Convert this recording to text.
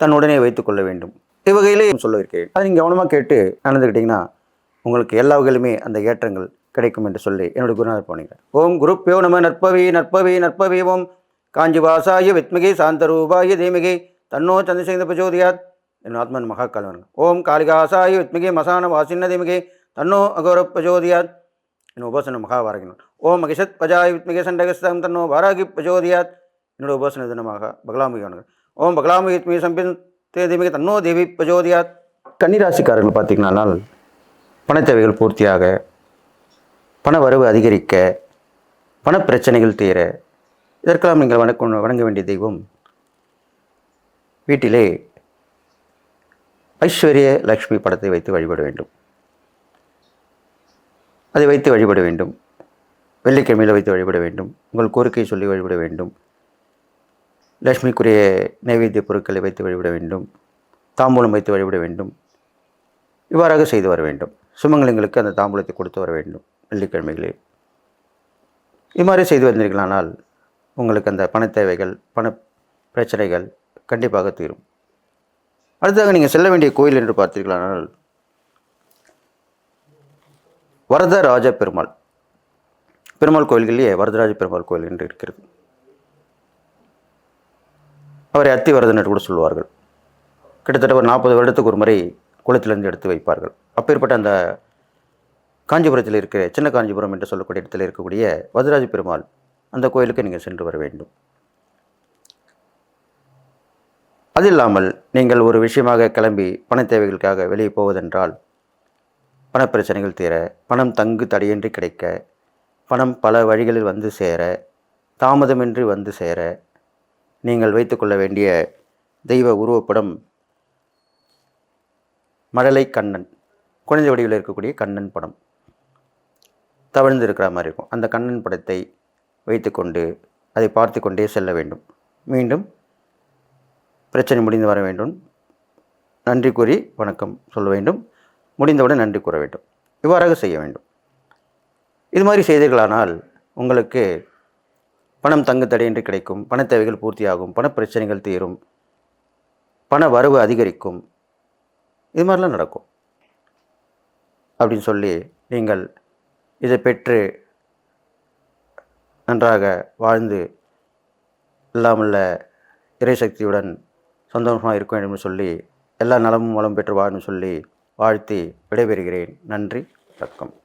தன்னுடனே வைத்துக் கொள்ள வேண்டும். இவ்வகையிலே சொல்ல இருக்கேன் அதை நீங்கள் கவனமாக கேட்டு நடந்துக்கிட்டிங்கன்னா உங்களுக்கு எல்லா வகையிலுமே அந்த ஏற்றங்கள் கிடைக்கும் என்று சொல்லி என்னுடைய குருநாதர் போனீங்க ஓம் குருப்பியோ நம நற்பவி நற்பவி நற்பவி ஓம். காஞ்சி வாசாய சாந்த சாந்தரூபாய தீமிகை தன்னோ சந்திரசேகர பிரச்சோதியாத். என் ஆத்மன் மகாகாலவன். ஓம் காளிகாசாய வித்மிகை மசான வாசின்ன தீமிகை தன்னோ அகௌரவ பிரச்சோதியாத். என் உபாசன மகாவாரகினன். ஓம் மகிஷத் பஜாய் வித்மிகே சண்டகஸ்தம் தன்னோ வாராகி பிரச்சோதியாத். என்னோட உபாசன தினமாக பகலாமுகி ஓம் பகலாமுகி வித்மி சம்பின் தேதிமிக தன்னோ தேவி பிரஜோதியா கன்னிராசிக்காரர்கள் பார்த்தீங்கன்னா பணத் தேவைகள் பூர்த்தியாக பண வரவு அதிகரிக்க பணப்பிரச்சனைகள் தீர இதற்கெல்லாம் நீங்கள் வணக்க வணங்க வேண்டிய தெய்வம் வீட்டிலே ஐஸ்வர்ய லக்ஷ்மி படத்தை வைத்து வழிபட வேண்டும். அதை வைத்து வழிபட வேண்டும். வெள்ளிக்கிழமையில் வைத்து வழிபட வேண்டும். உங்கள் கோரிக்கை சொல்லி வழிபட வேண்டும். லக்ஷ்மிக்குரிய நைவேத்திய பொருட்களை வைத்து வழிபட வேண்டும். தாம்பூலம் வைத்து வழிபட வேண்டும். இவ்வாறாக செய்து வர வேண்டும். சுமங்கலங்களுக்கு அந்த தாம்பூலத்தை கொடுத்து வர வேண்டும் வெள்ளிக்கிழமைகளில். இது மாதிரி செய்து வந்தீர்களானால் உங்களுக்கு அந்த பணத் தேவைகள் பண பிரச்சனைகள் கண்டிப்பாக தீரும். அடுத்ததாக நீங்கள் செல்ல வேண்டிய கோயில் என்று பார்த்தீர்களானால் வரதராஜ பெருமாள். பெருமாள் கோயில்களிலே வரதராஜ பெருமாள் கோயில் என்று இருக்கிறது. அவரை அத்திவரதன் என்று கூட சொல்லுவார்கள். கிட்டத்தட்ட ஒரு நாற்பது வருடத்துக்கு ஒரு முறை குளத்திலிருந்து எடுத்து வைப்பார்கள். அப்பேற்பட்ட அந்த காஞ்சிபுரத்தில் இருக்கிற சின்ன காஞ்சிபுரம் என்று சொல்லக்கூடிய இடத்தில் இருக்கக்கூடிய வதராஜ பெருமாள் அந்த கோயிலுக்கு நீங்கள் சென்று வர வேண்டும். அது இல்லாமல் நீங்கள் ஒரு விஷயமாக கிளம்பி பண தேவைகளுக்காக வெளியே போவதென்றால் பணப்பிரச்சனைகள் தீர பணம் தங்கு தடையின்றி கிடைக்க பணம் பல வழிகளில் வந்து சேர தாமதமின்றி வந்து சேர நீங்கள் வைத்துக்கொள்ள வேண்டிய தெய்வ உருவப்படம் மழலை கண்ணன். குழந்தை வடிவில் இருக்கக்கூடிய கண்ணன் படம். தவழ்ந்து இருக்கிற மாதிரி இருக்கும். அந்த கண்ணன் படத்தை வைத்துக்கொண்டு அதை பார்த்து கொண்டே செல்ல வேண்டும். மீண்டும் பிரச்சனை முடிந்து வர வேண்டும். நன்றி கூறி வணக்கம் சொல்ல வேண்டும். முடிந்தவுடன் நன்றி கூற வேண்டும். இவ்வாறாக செய்ய வேண்டும். இது மாதிரி செய்தீர்களானால் உங்களுக்கு பணம் தங்கு தடையின்றி கிடைக்கும் பண தேவைகள் பூர்த்தியாகும் பணப்பிரச்சனைகள் தீரும் பண வரவு அதிகரிக்கும். இது மாதிரிலாம் நடக்கும். அப்படின்னு சொல்லி நீங்கள் இதை பெற்று நன்றாக வாழ்ந்து இல்லாமல்ல இறைசக்தியுடன் சந்தோஷமாக இருக்க வேண்டும் என்று சொல்லி எல்லா நலமும் வளம் பெற்று வாழும் சொல்லி வாழ்த்தி விடைபெறுகிறேன். நன்றி வணக்கம்.